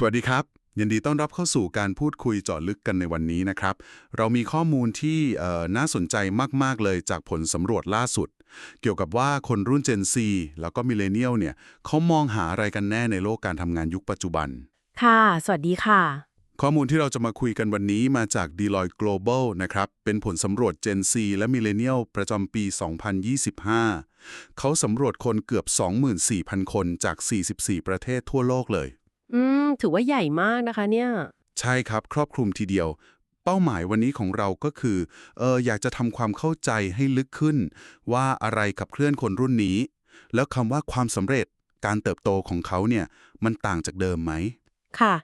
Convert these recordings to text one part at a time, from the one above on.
สวัสดีครับ ยินดีต้อนรับเข้าสู่การพูดคุยเจาะลึกกันในวันนี้นะครับ เรามีข้อมูลที่เอ่อน่าสนใจมาก ๆ เลยจากผลสำรวจล่าสุด เกี่ยวกับว่าคนรุ่น Gen Z แล้วก็มิเลเนียลเนี่ยเขามองหาอะไรกันแน่ในโลกการทำงานยุคปัจจุบัน ค่ะ สวัสดีค่ะข้อมูลที่เราจะมาคุยกันวันนี้มาจาก Deloitte Global นะครับ เป็นผลสำรวจ Gen Z และ Millennial ประจำปี 2025 เขาสำรวจคนเกือบ 24,000 คนจาก 44 ประเทศทั่วโลกเลย อืม ถือว่าใหญ่มากนะคะเนี่ย ใช่ครับครอบคลุมทีเดียว เป้าหมายวันนี้ของเราก็คือเอออยากจะทำความเข้าใจให้ลึกขึ้น ว่าอะไรขับเคลื่อนคนรุ่นนี้ แล้วคำว่าความสำเร็จการเติบโตของเขาเนี่ยมันต่างจากเดิมไหม ค่ะ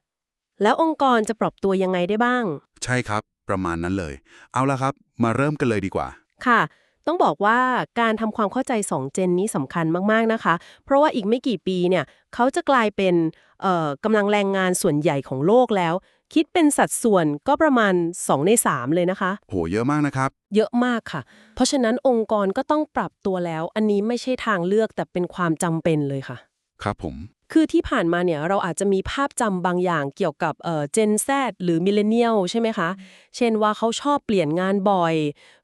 แล้วองค์กรจะปรับตัวยังไงได้บ้าง ใช่ครับ ประมาณนั้นเลย เอาละครับ มาเริ่มกันเลยดีกว่า ค่ะ ต้องบอกว่าการทำความเข้าใจ 2 เจนนี้สำคัญมาก ๆ นะคะ เพราะว่าอีกไม่กี่ปีเนี่ยเขาจะกลายเป็นเอ่อกำลังแรงงานส่วนใหญ่ของโลกแล้ว คิดเป็นสัดส่วนก็ประมาณ 2 ใน 3 เลยนะคะ โห เยอะมากนะครับ เยอะมากค่ะ เพราะฉะนั้นองค์กรก็ต้องปรับตัวแล้ว อันนี้ไม่ใช่ทางเลือกแต่เป็นความจำเป็นเลยค่ะ ครับผม คือที่ผ่านมาเนี่ยเราอาจจะมีภาพจำบางอย่างเกี่ยวกับเอ่อ Gen Z หรือ Millennial ใช่ไหมคะ เช่นว่าเขาชอบเปลี่ยนงานบ่อย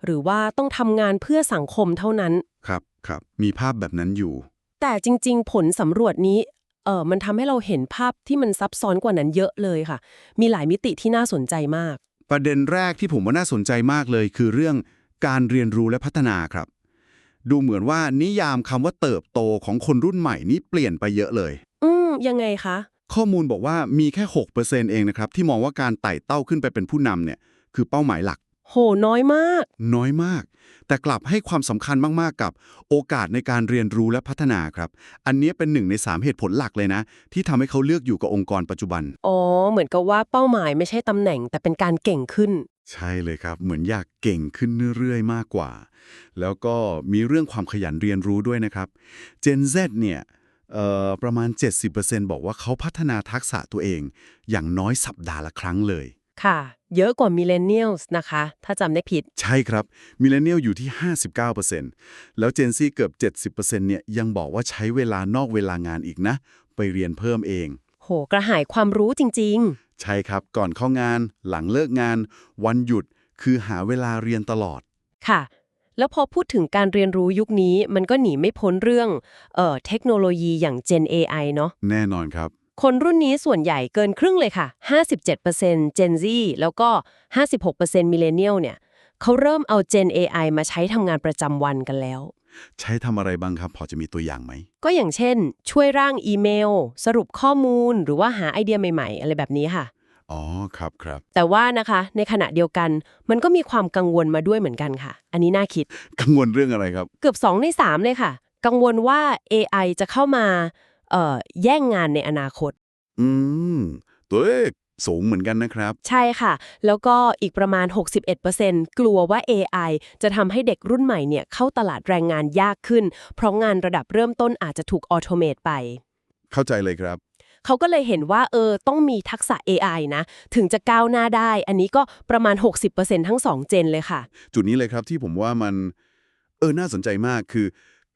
หรือว่าต้องทำงานเพื่อสังคมเท่านั้น ครับครับมีภาพแบบนั้นอยู่ แต่จริง ๆ ผลสำรวจนี้เออมันทำให้เราเห็นภาพที่มันซับซ้อนกว่านั้นเยอะเลยค่ะ มีหลายมิติที่น่าสนใจมาก ประเด็นแรกที่ผมว่าน่าสนใจมากเลย คือเรื่องการเรียนรู้และพัฒนาครับ ดูเหมือนว่านิยามคำว่าเติบโตของคนรุ่นใหม่นี้เปลี่ยนไปเยอะเลย อืม ยังไงคะ ข้อมูลบอกว่ามีแค่ 6%เองนะครับ ที่มองว่าการไต่เต้าขึ้นไปเป็นผู้นำเนี่ย คือเป้าหมายหลัก โห น้อยมาก น้อยมาก แต่กลับให้ความสำคัญมากๆ กับโอกาสในการเรียนรู้และพัฒนาครับ อันนี้เป็นหนึ่งใน 3 เหตุผลหลักเลยนะ ที่ทำให้เขาเลือกอยู่กับองค์กรปัจจุบัน อ๋อ เหมือนกับว่าเป้าหมายไม่ใช่ตำแหน่ง แต่เป็นการเก่งขึ้น ใช่เลยครับ เหมือนอยากเก่งขึ้นเรื่อยๆ มากกว่า แล้วก็มีเรื่องความขยันเรียนรู้ด้วยนะครับ Gen Z เนี่ยเอ่อ ประมาณ 70%บอกว่าเขาพัฒนาทักษะตัวเอง อย่างน้อยสัปดาห์ละครั้งเลย ค่ะ เยอะกว่า Millennials นะคะ ถ้าจำได้ผิด ใช่ครับมิเลเนียลอยู่ที่ 59%แล้ว Gen Z เกือบ 70%เนี่ยยังบอกว่าใช้เวลานอกเวลางานอีกนะ ไปเรียนเพิ่มเอง โห กระหายความรู้จริงใช่ครับก่อนเข้างาน หลังเลิกงาน วันหยุดคือหาเวลาเรียนตลอดๆค่ะ แล้วพอพูดถึงการเรียนรู้ยุคนี้มันก็หนีไม่พ้นเรื่องเอ่อเทคโนโลยีอย่าง Gen AI เนาะแน่นอนครับ คนรุ่นนี้ส่วนใหญ่เกินครึ่งเลยค่ะ 57% Gen Z แล้วก็ 56% Millennial เนี่ยเขาเริ่มเอา Gen AI มาใช้ทำงานประจำวันกันแล้ว ใช้ทำอะไรบ้างครับ พอจะมีตัวอย่างไหม ก็อย่างเช่น ช่วยร่างอีเมล สรุปข้อมูล หรือว่าหาไอเดียใหม่ ๆ อะไรแบบนี้ค่ะ อ๋อครับครับ แต่ว่านะคะในขณะเดียวกัน มันก็มีความกังวลมาด้วยเหมือนกันค่ะ อันนี้น่าคิด กังวลเรื่องอะไรครับ เกือบ 2 ใน 3 เลยค่ะ กังวลว่า AI จะเข้ามาเอ่อแย่งงานในอนาคต อืม ตัวเลขสูงเหมือนกันนะครับ ใช่ค่ะ แล้วก็อีกประมาณ 61%กลัวว่า AI จะทำให้เด็กรุ่นใหม่เนี่ยเข้าตลาดแรงงานยากขึ้น เพราะงานระดับเริ่มต้นอาจจะถูกออโตเมตไป เข้าใจเลยครับ เขาก็เลยเห็นว่าเออต้องมีทักษะ AI นะ ถึงจะก้าวหน้าได้ อันนี้ก็ประมาณ 60%ทั้ง 2 เจนเลยค่ะ จุดนี้เลยครับที่ผมว่ามันเออน่าสนใจมากคือ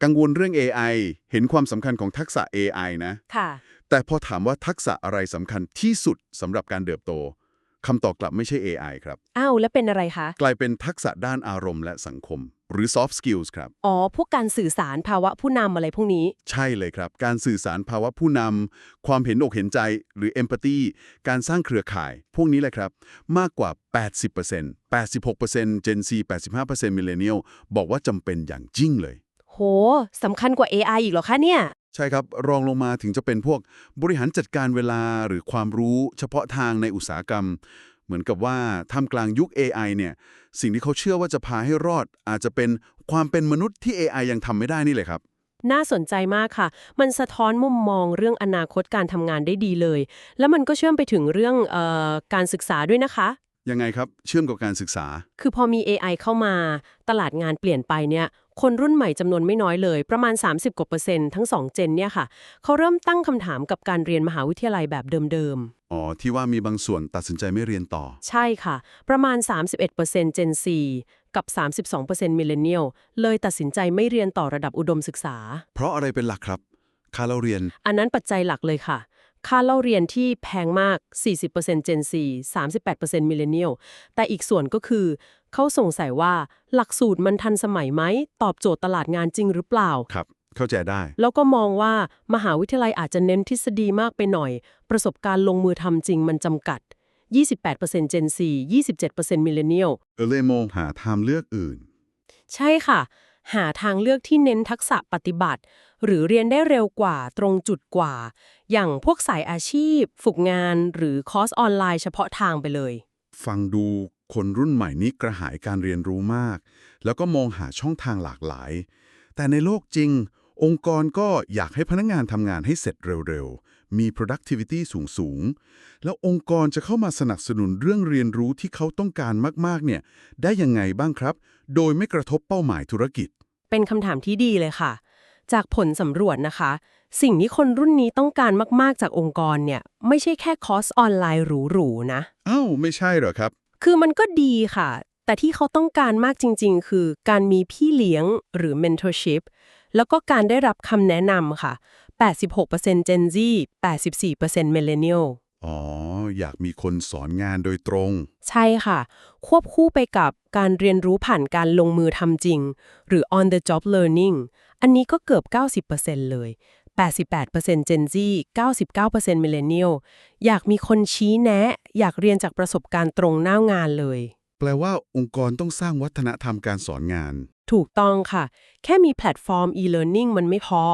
กังวลเรื่อง AI เห็นความสำคัญของทักษะ AI นะ ค่ะ แต่พอถามว่าทักษะอะไรสำคัญที่สุดสำหรับการเติบโต คำตอบกลับไม่ใช่ AI ครับ อ้าว แล้วเป็นอะไรคะ กลายเป็นทักษะด้านอารมณ์และสังคม หรือ soft skills ครับ อ๋อ พวกการสื่อสารภาวะผู้นำอะไรพวกนี้ ใช่เลยครับ การสื่อสารภาวะผู้นำ ความเห็นอกเห็นใจ หรือ empathy การสร้างเครือข่าย พวกนี้แหละครับ มากกว่า 80% 86% Gen Z 85% Millennial บอกว่าจำเป็นอย่างยิ่งเลย โหสำคัญกว่า AI อีกเหรอคะเนี่ย ใช่ครับรองลงมาถึงจะเป็นพวกบริหารจัดการเวลาหรือความรู้เฉพาะทางในอุตสาหกรรม เหมือนกับว่าท่ามกลางยุค AI เนี่ยสิ่งที่เขาเชื่อว่าจะพาให้รอด อาจจะเป็นความเป็นมนุษย์ที่ AI ยังทำไม่ได้นี่เลยครับน่าสนใจมากค่ะ มันสะท้อนมุมมองเรื่องอนาคตการทำงานได้ดีเลย แล้วมันก็เชื่อมไปถึงเรื่องออการศึกษาด้วยนะคะ ยังไงครับ เชื่อมกับการศึกษา คือพอมี AI เข้ามา ตลาดงานเปลี่ยนไปเนี่ย คนรุ่นใหม่จำนวนไม่น้อยเลย ประมาณ 30 กว่าเปอร์เซ็นต์ทั้ง 2 เจนเนี่ยค่ะ เขาเริ่มตั้งคำถามกับการเรียนมหาวิทยาลัยแบบเดิมอ๋อ ที่ว่ามีบางส่วนตัดสินใจไม่เรียนต่อๆใช่ค่ะ ประมาณ 31% Gen Z กับ 32% Millennial เลยตัดสินใจไม่เรียนต่อระดับอุดมศึกษา เพราะอะไรเป็นหลักครับ ค่าเราเรียน อันนั้นปัจจัยหลักเลยค่ะ ค่าเล่าเรียนที่แพงมาก 40% Gen Z 38% Millennial แต่อีกส่วนก็คือ เขาสงสัยว่าหลักสูตรมันทันสมัยไหม ตอบโจทย์ตลาดงานจริงหรือเปล่า ครับ เข้าใจได้ แล้วก็มองว่ามหาวิทยาลัยอาจจะเน้นทฤษฎีมากไปหน่อย ประสบการณ์ลงมือทำจริงมันจำกัด 28% Gen Z 27% Millennial เออเลยมองหาทางเลือกอื่น ใช่ค่ะ หาทางเลือกที่เน้นทักษะปฏิบัติ หรือเรียนได้เร็วกว่าตรงจุดกว่า อย่างพวกสายอาชีพ ฝึกงานหรือคอร์สออนไลน์เฉพาะทางไปเลย ฟังดูคนรุ่นใหม่นี้กระหายการเรียนรู้มาก แล้วก็มองหาช่องทางหลากหลาย แต่ในโลกจริง องค์กรก็อยากให้พนักงานทำงานให้เสร็จเร็วๆ มี productivity สูงๆ แล้วองค์กรจะเข้ามาสนับสนุนเรื่องเรียนรู้ที่เขาต้องการมากๆ เนี่ย ได้ยังไงบ้างครับ โดยไม่กระทบเป้าหมายธุรกิจ เป็นคำถามที่ดีเลยค่ะ จากผลสำรวจนะคะ สิ่งที่คนรุ่นนี้ต้องการมาก ๆ จากองค์กรเนี่ย ไม่ใช่แค่คอร์สออนไลน์หรูๆนะ อ้าวไม่ใช่เหรอครับ คือมันก็ดีค่ะ แต่ที่เขาต้องการมากจริง ๆ คือการมีพี่เลี้ยงหรือ mentorship แล้วก็การได้รับคำแนะนำค่ะ 86% Gen Z 84% Millennial อ๋อ อยากมีคนสอนงานโดยตรง ใช่ค่ะ ควบคู่ไปกับการเรียนรู้ผ่านการลงมือทำจริง หรือ on the job learning อันนี้ก็เกือบ 90%เลย 88% Gen Z 99% Millennial อยากมีคนชี้แนะ อยากเรียนจากประสบการณ์ตรงหน้างานเลย แปลว่าองค์กรต้องสร้างวัฒนธรรมการสอนงาน ถูกต้องค่ะ แค่มีแพลตฟอร์ม e-learning มันไม่พอ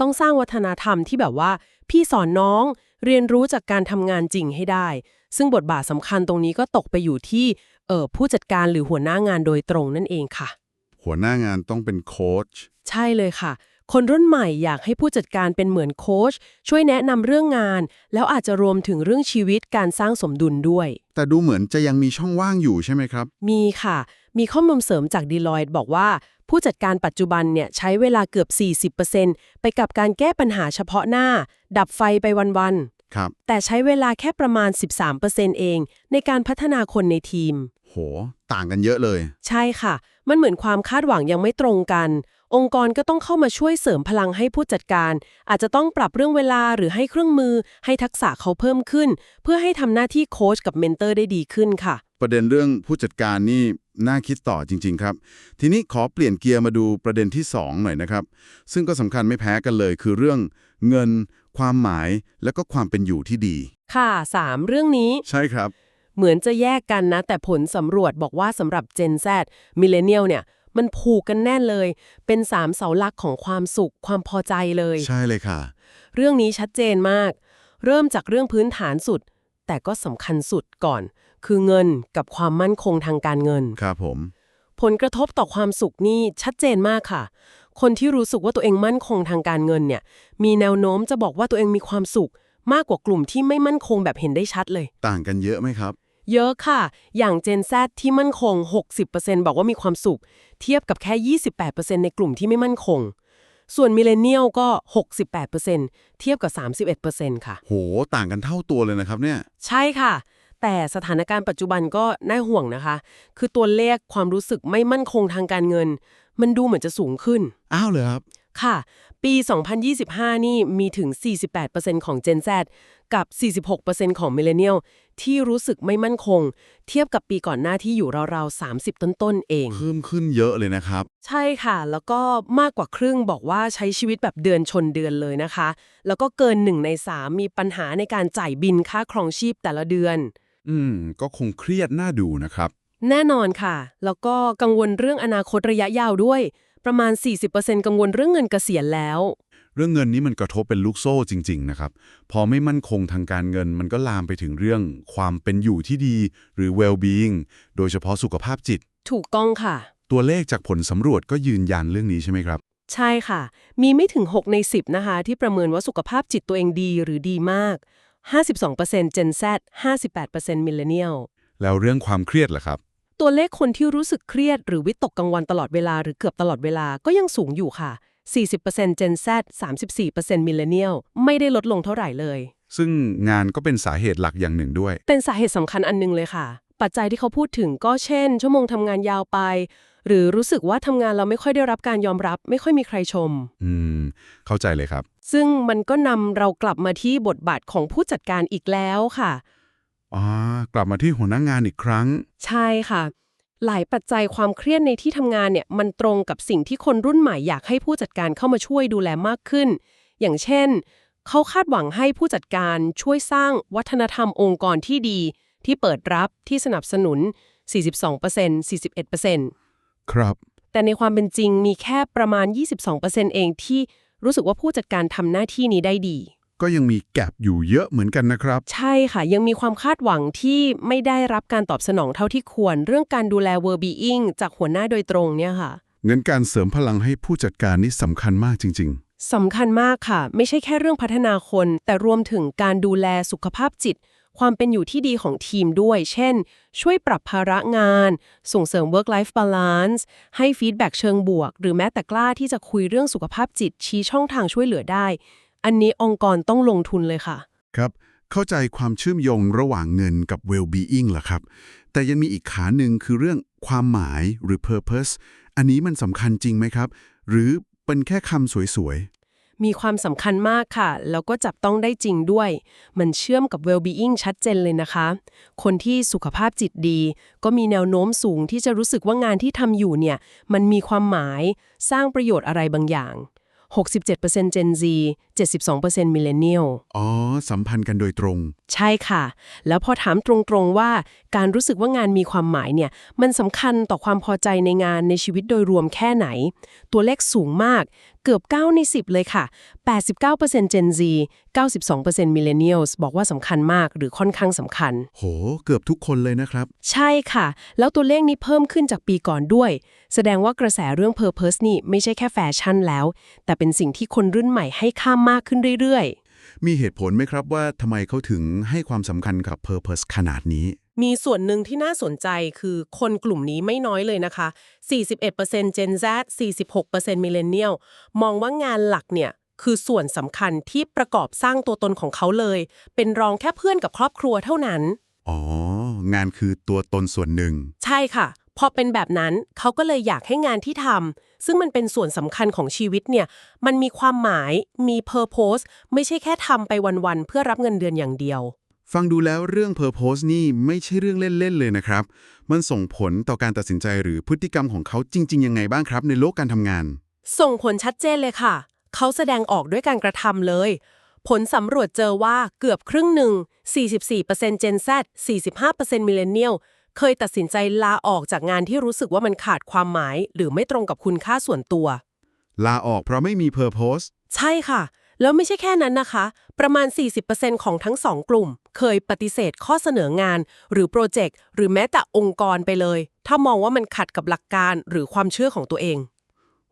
ต้องสร้างวัฒนธรรมที่แบบว่า พี่สอนน้องเรียนรู้จากการทำงานจริงให้ได้ ซึ่งบทบาทสำคัญตรงนี้ก็ตกไปอยู่ที่เอ่อผู้จัดการหรือหัวหน้างานโดยตรงนั่นเองค่ะ หัวหน้างานต้องเป็นโค้ชใช่เลยค่ะ คนรุ่นใหม่อยากให้ผู้จัดการเป็นเหมือนโค้ชช่วยแนะนำเรื่องงาน แล้วอาจจะรวมถึงเรื่องชีวิตการสร้างสมดุลด้วย แต่ดูเหมือนจะยังมีช่องว่างอยู่ใช่ไหมครับ มีค่ะ มีข้อมูลเสริมจาก Deloitte บอกว่า ผู้จัดการปัจจุบันเนี่ยใช้เวลาเกือบ 40%ไปกับการแก้ปัญหาเฉพาะหน้า ดับไฟไปวันครับๆแต่ใช้เวลาแค่ประมาณ 13%เอง ในการพัฒนาคนในทีม โห ต่างกันเยอะเลย ใช่ค่ะ มันเหมือนความคาดหวังยังไม่ตรงกัน องค์กรก็ต้องเข้ามาช่วยเสริมพลังให้ผู้จัดการ อาจจะต้องปรับเรื่องเวลาหรือให้เครื่องมือ ให้ทักษะเขาเพิ่มขึ้น เพื่อให้ทำหน้าที่โค้ชกับเมนเตอร์ได้ดีขึ้นค่ะ ประเด็นเรื่องผู้จัดการนี่น่าคิดต่อจริง ๆ ครับ ทีนี้ขอเปลี่ยนเกียร์มาดูประเด็นที่ 2 หน่อยนะครับ ซึ่งก็สำคัญไม่แพ้กันเลย คือเรื่องเงิน ความหมาย และก็ความเป็นอยู่ที่ดี ค่ะ 3 เรื่องนี้ ใช่ครับ เหมือนจะแยกกันนะ แต่ผลสำรวจบอกว่าสำหรับ Gen Z Millennial เนี่ย มันผูกกันแน่นเลย เป็นสามเสาหลักของความสุขความพอใจเลย ใช่เลยค่ะ เรื่องนี้ชัดเจนมาก เริ่มจากเรื่องพื้นฐานสุด แต่ก็สำคัญสุดก่อน คือเงินกับความมั่นคงทางการเงิน ครับผม ผลกระทบต่อความสุขนี่ชัดเจนมากค่ะ คนที่รู้สึกว่าตัวเองมั่นคงทางการเงินเนี่ย มีแนวโน้มจะบอกว่าตัวเองมีความสุข มากกว่ากลุ่มที่ไม่มั่นคงแบบเห็นได้ชัดเลย ต่างกันเยอะไหมครับ เยอะค่ะ อย่าง Gen Z ที่มั่นคง 60%บอกว่ามีความสุข เทียบกับแค่ 28%ในกลุ่มที่ไม่มั่นคง ส่วนมิเลเนียลก็ 68%เทียบกับ 31%ค่ะ โห ต่างกันเท่าตัวเลยนะครับเนี่ย ใช่ค่ะ แต่สถานการณ์ปัจจุบันก็น่าห่วงนะคะ คือตัวเลขความรู้สึกไม่มั่นคงทางการเงิน มันดูเหมือนจะสูงขึ้น อ้าวเลยครับ ค่ะ ปี 2025 นี่มีถึง 48%ของ Gen Z กับ 46%ของ Millennial ที่รู้สึกไม่มั่นคง เทียบกับปีก่อนหน้าที่อยู่ราวๆ 30 ต้นๆ เอง เพิ่มขึ้นเยอะเลยนะครับ ใช่ค่ะ แล้วก็มากกว่าครึ่งบอกว่าใช้ชีวิตแบบเดือนชนเดือนเลยนะคะ แล้วก็เกินหนึ่งในสามมีปัญหาในการจ่ายบินค่าครองชีพแต่ละเดือน อืม ก็คงเครียดน่าดูนะครับ แน่นอนค่ะ แล้วก็กังวลเรื่องอนาคตระยะยาวด้วย ประมาณ 40%กังวลเรื่องเงินเกษียณแล้ว เรื่องเงินนี้มันกระทบเป็นลูกโซ่จริง ๆ นะครับ พอไม่มั่นคงทางการเงินมันก็ลามไปถึงเรื่องความเป็นอยู่ที่ดี หรือ well-being โดยเฉพาะสุขภาพจิต ถูกต้องค่ะ ตัวเลขจากผลสำรวจก็ยืนยันเรื่องนี้ใช่ไหมครับ ใช่ค่ะ มีไม่ถึง 6 ใน 10 นะคะ ที่ประเมินว่าสุขภาพจิตตัวเองดีหรือดีมาก 52% Gen Z 58% Millennial แล้วเรื่องความเครียดล่ะครับ ตัวเลขคนที่รู้สึกเครียดหรือวิตกกังวลตลอดเวลาหรือเกือบตลอดเวลาก็ยังสูงอยู่ค่ะ 40% Gen Z 34% Millennial ไม่ได้ลดลงเท่าไหร่เลย ซึ่งงานก็เป็นสาเหตุหลักอย่างหนึ่งด้วย เป็นสาเหตุสำคัญอันหนึงเลยค่ะ ปัจจัยที่เขาพูดถึงก็เช่น ชั่วโมงทำงานยาวไป หรือรู้สึกว่าทำงานเราไม่ค่อยได้รับการยอมรับ ไม่ค่อยมีใครชม อืม เข้าใจเลยครับ ซึ่งมันก็นำเรากลับมาที่บทบาทของผู้จัดการอีกแล้วค่ะ อ๋อกลับมาที่หัวหน้างานอีกครั้ง ใช่ค่ะ หลายปัจจัยความเครียดในที่ทำงานเนี่ยมันตรงกับสิ่งที่คนรุ่นใหม่อยากให้ผู้จัดการเข้ามาช่วยดูแลมากขึ้น อย่างเช่น เขาคาดหวังให้ผู้จัดการช่วยสร้างวัฒนธรรมองค์กรที่ดี ที่เปิดรับที่สนับสนุน 42% 41%ครับ แต่ในความเป็นจริงมีแค่ประมาณ 22%เองที่รู้สึกว่าผู้จัดการทำหน้าที่นี้ได้ดี ก็ยังมีแกลบอยู่เยอะเหมือนกันนะครับ ใช่ค่ะ ยังมีความคาดหวังที่ไม่ได้รับการตอบสนองเท่าที่ควร เรื่องการดูแล well-being จากหัวหน้าโดยตรงเนี่ยค่ะเงินการเสริมพลังให้ผู้จัดการนี่สำคัญมากจริงสำคัญมากค่ะ ไม่ใช่แค่เรื่องพัฒนาคน แต่รวมถึงการดูแลสุขภาพจิต ความเป็นอยู่ที่ดีของทีมด้วย เช่น ช่วยปรับภาระงาน ส่งเสริม work life balance ให้ฟีดแบ็กเชิงบวก หรือแม้แต่กล้าที่จะคุยเรื่องสุขภาพจิตชี้ช่องทางช่วยเหลือได้ อันนี้องค์กรต้องลงทุนเลยค่ะๆครับ เข้าใจความเชื่อมโยงระหว่างเงินกับ well-being ล่ะครับ แต่ยังมีอีกขาหนึ่งคือเรื่องความหมายหรือ purpose อันนี้มันสำคัญจริงไหมครับ หรือเป็นแค่คำสวยมีความสำคัญมากค่ะ แล้วก็จับต้องได้จริงด้วย มันเชื่อมกับ well-being ชัดเจนเลยนะคะ คนที่สุขภาพจิตดี ก็มีแนวโน้มสูงที่จะรู้สึกว่างานที่ทำอยู่เนี่ย มันมีความหมาย สร้างประโยชน์อะไรบางอย่าง 67% Gen Z 72% Millennial ๆอ๋อ สัมพันธ์กันโดยตรง ใช่ค่ะ แล้วพอถามตรงๆว่า การรู้สึกว่างานมีความหมายเนี่ย มันสำคัญต่อความพอใจในงานในชีวิตโดยรวมแค่ไหน ตัวเลขสูงมาก เกือบ 9 ใน 10 เลยค่ะ 89% Gen Z 92% Millennials บอกว่าสำคัญมากหรือค่อนข้างสำคัญ โห เกือบทุกคนเลยนะครับ ใช่ค่ะ แล้วตัวเลขนี้เพิ่มขึ้นจากปีก่อนด้วย แสดงว่ากระแสเรื่อง Purpose นี่ไม่ใช่แค่แฟชั่นแล้ว แต่เป็นสิ่งที่คนรุ่นใหม่ให้ค่ามากขึ้นเรื่อยๆ มีเหตุผลไหมครับว่าทำไมเขาถึงให้ความสำคัญกับ purpose ขนาดนี้ มีส่วนหนึ่งที่น่าสนใจคือคนกลุ่มนี้ไม่น้อยเลยนะคะ 41% Gen Z 46% Millennial มองว่างานหลักเนี่ยคือส่วนสำคัญที่ประกอบสร้างตัวตนของเขาเลย เป็นรองแค่เพื่อนกับครอบครัวเท่านั้น อ๋อ งานคือตัวตนส่วนหนึ่ง ใช่ค่ะ พอเป็นแบบนั้นเขาก็เลยอยากให้งานที่ทำซึ่งมันเป็นส่วนสำคัญของชีวิตเนี่ย มันมีความหมาย มี purpose ไม่ใช่แค่ทำไปวันๆเพื่อรับเงินเดือนอย่างเดียว ฟังดูแล้วเรื่อง purpose นี่ไม่ใช่เรื่องเล่น ๆ เลยนะครับ มันส่งผลต่อการตัดสินใจหรือพฤติกรรมของเขาจริง ๆ ยังไงบ้างครับ ในโลกการทำงาน ส่งผลชัดเจนเลยค่ะ เขาแสดงออกด้วยการกระทำเลย ผลสำรวจเจอว่าเกือบครึ่งหนึ่ง 44% Gen Z 45% Millennial เคยตัดสินใจลาออกจากงานที่รู้สึกว่ามันขาดความหมาย หรือไม่ตรงกับคุณค่าส่วนตัว ลาออกเพราะไม่มี purpose ใช่ค่ะ แล้วไม่ใช่แค่นั้นนะคะ ประมาณ 40%ของทั้งสองกลุ่ม เคยปฏิเสธข้อเสนองาน หรือโปรเจกต์หรือแม้แต่องค์กรไปเลย ถ้ามองว่ามันขัดกับหลักการหรือความเชื่อของตัวเอง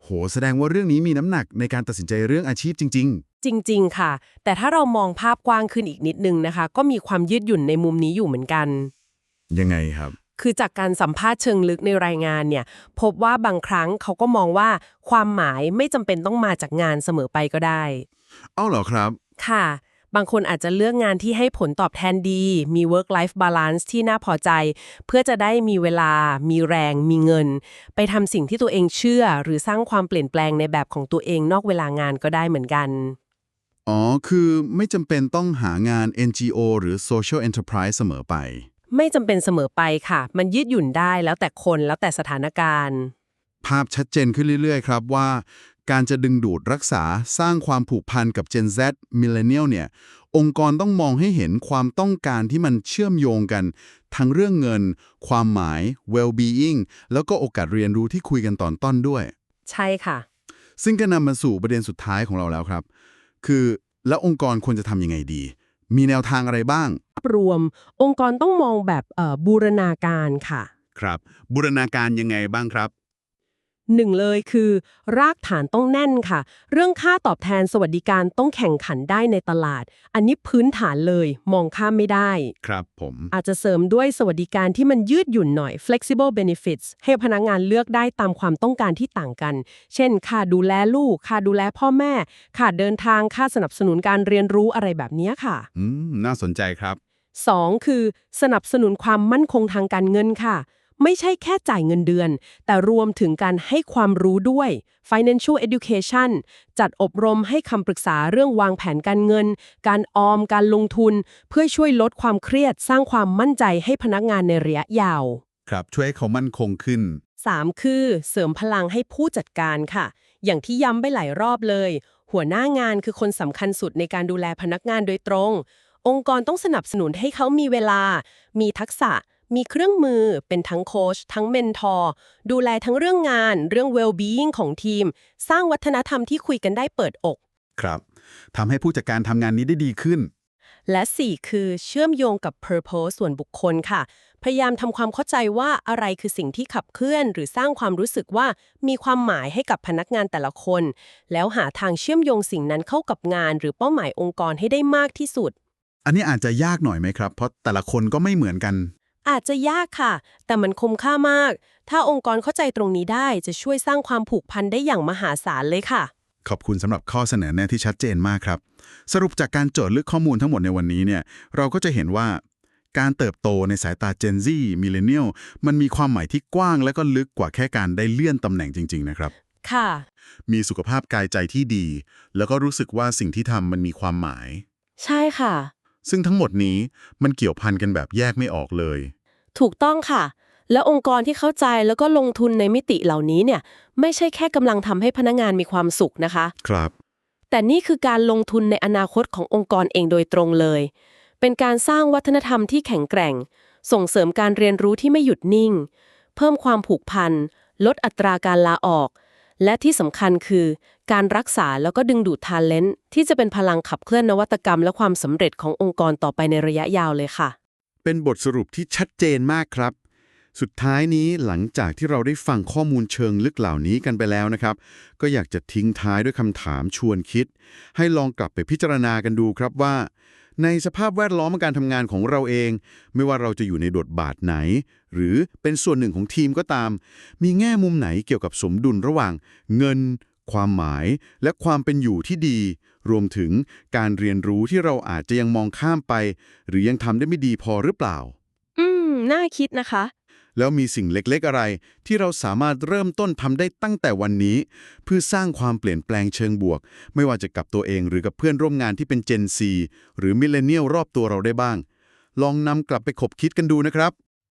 โห แสดงว่าเรื่องนี้มีน้ำหนักในการตัดสินใจเรื่องอาชีพจริงจริง ๆ ค่ะ แต่ถ้าเรามองภาพกว้างขึ้นอีกนิดนึงนะคะ ก็มีความยืดหยุ่นในมุมนี้อยู่เหมือนกันๆยังไงครับ คือจากการสัมภาษณ์เชิงลึกในรายงานเนี่ย พบว่าบางครั้งเขาก็มองว่าความหมายไม่จำเป็นต้องมาจากงานเสมอไปก็ได้ เอ้าเหรอครับ ค่ะ บางคนอาจจะเลือกงานที่ให้ผลตอบแทนดี มี work life balance ที่น่าพอใจ เพื่อจะได้มีเวลา มีแรง มีเงิน ไปทำสิ่งที่ตัวเองเชื่อ หรือสร้างความเปลี่ยนแปลงในแบบของตัวเองนอกเวลางานก็ได้เหมือนกัน อ๋อ คือไม่จำเป็นต้องหางาน NGO หรือ Social Enterprise เสมอไป ไม่จำเป็นเสมอไปค่ะ มันยืดหยุ่นได้แล้วแต่คนแล้วแต่สถานการณ์ ภาพชัดเจนขึ้นเรื่อยๆ ครับว่า การจะดึงดูดรักษาสร้างความผูกพันกับ Gen Z Millennial เนี่ย องค์กรต้องมองให้เห็นความต้องการที่มันเชื่อมโยงกัน ทั้งเรื่องเงิน ความหมาย well-being แล้วก็โอกาสเรียนรู้ที่คุยกันตอนต้นด้วย ใช่ค่ะ ซึ่งก็นำมาสู่ประเด็นสุดท้ายของเราแล้วครับ คือแล้วองค์กรควรจะทำยังไงดี มีแนวทางอะไรบ้าง รวมองค์กรต้องมองแบบเอ่อบูรณาการค่ะ ครับ บูรณาการยังไงบ้างครับ หนึ่งเลยคือ รากฐานต้องแน่นค่ะ เรื่องค่าตอบแทนสวัสดิการต้องแข่งขันได้ในตลาด อันนี้พื้นฐานเลยมองข้ามไม่ได้ ครับผม อาจจะเสริมด้วยสวัสดิการที่มันยืดหยุ่นหน่อย flexible benefits ให้พนักงานเลือกได้ตามความต้องการที่ต่างกัน เช่น ค่าดูแลลูก ค่าดูแลพ่อแม่ ค่าเดินทาง ค่าสนับสนุนการเรียนรู้อะไรแบบนี้ค่ะ อืม น่าสนใจครับ 2. คือสนับสนุนความมั่นคงทางการเงินค่ะ ไม่ใช่แค่จ่ายเงินเดือน แต่รวมถึงการให้ความรู้ด้วย financial education จัดอบรมให้คำปรึกษาเรื่องวางแผนการเงิน การออม การลงทุน เพื่อช่วยลดความเครียด สร้างความมั่นใจให้พนักงานในระยะยาว ครับช่วยให้เขามั่นคงขึ้น 3 คือเสริมพลังให้ผู้จัดการค่ะ อย่างที่ย้ำไปหลายรอบเลย หัวหน้างานคือคนสำคัญสุดในการดูแลพนักงานโดยตรง องค์กรต้องสนับสนุนให้เขามีเวลา มีทักษะ มีเครื่องมือเป็นทั้งโค้ชทั้งเมนทอร์ดูแลทั้งเรื่องงาน เรื่อง well-being ของทีม สร้างวัฒนธรรมที่คุยกันได้เปิดอก ครับทำให้ผู้จัดการทำงานนี้ได้ดีขึ้น และ 4 คือเชื่อมโยงกับ Purpose ส่วนบุคคลค่ะ พยายามทำความเข้าใจว่าอะไรคือสิ่งที่ขับเคลื่อน หรือสร้างความรู้สึกว่ามีความหมายให้กับพนักงานแต่ละคน แล้วหาทางเชื่อมโยงสิ่งนั้นเข้ากับงาน หรือเป้าหมายองค์กรให้ได้มากที่สุด อันนี้อาจจะยากหน่อยไหมครับ เพราะแต่ละคนก็ไม่เหมือนกัน อาจจะยากค่ะ แต่มันคุ้มค่ามาก ถ้าองค์กรเข้าใจตรงนี้ได้จะช่วยสร้างความผูกพันได้อย่างมหาศาลเลยค่ะ ขอบคุณสำหรับข้อเสนอแนะที่ชัดเจนมากครับ สรุปจากการโจทย์ลึกข้อมูลทั้งหมดในวันนี้เนี่ย เราก็จะเห็นว่า การเติบโตในสายตา Gen Z Millennial มันมีความหมายที่กว้างและก็ลึกกว่าแค่การได้เลื่อนตำแหน่งจริง ๆ นะครับ ค่ะ มีสุขภาพกายใจที่ดี แล้วก็รู้สึกว่าสิ่งที่ทำมันมีความหมาย ใช่ค่ะ ซึ่งทั้งหมดนี้มันเกี่ยวพันกันแบบแยกไม่ออกเลย ถูกต้องค่ะ และองค์กรที่เข้าใจแล้วก็ลงทุนในมิติเหล่านี้เนี่ย ไม่ใช่แค่กำลังทำให้พนักงานมีความสุขนะคะ ครับ แต่นี่คือการลงทุนในอนาคตขององค์กรเองโดยตรงเลย เป็นการสร้างวัฒนธรรมที่แข็งแกร่ง ส่งเสริมการเรียนรู้ที่ไม่หยุดนิ่ง เพิ่มความผูกพัน ลดอัตราการลาออก และที่สำคัญคือการรักษาแล้วก็ดึงดูดทาเลนต์ที่จะเป็นพลังขับเคลื่อนนวัตกรรม และความสำเร็จขององค์กรต่อไปในระยะยาวเลยค่ะ เป็นบทสรุปที่ชัดเจนมากครับ สุดท้ายนี้หลังจากที่เราได้ฟังข้อมูลเชิงลึกเหล่านี้กันไปแล้วนะครับ ก็อยากจะทิ้งท้ายด้วยคำถามชวนคิด ให้ลองกลับไปพิจารณากันดูครับว่า ในสภาพแวดล้อมการทำงานของเราเอง ไม่ว่าเราจะอยู่ในบทบาทไหน หรือเป็นส่วนหนึ่งของทีมก็ตาม มีแง่มุมไหนเกี่ยวกับสมดุลระหว่างเงิน ความหมาย และความเป็นอยู่ที่ดี รวมถึงการเรียนรู้ที่เราอาจจะยังมองข้ามไป หรือยังทำได้ไม่ดีพอหรือเปล่า อืม น่าคิดนะคะ แล้วมีสิ่งเล็กๆอะไร ที่เราสามารถเริ่มต้นทำได้ตั้งแต่วันนี้ เพื่อสร้างความเปลี่ยนแปลงเชิงบวก ไม่ว่าจะกับตัวเองหรือกับเพื่อนร่วมงานที่เป็น Gen Z หรือ Millennial รอบตัวเราได้บ้าง ลองนำกลับไปคบคิดกันดูนะครับ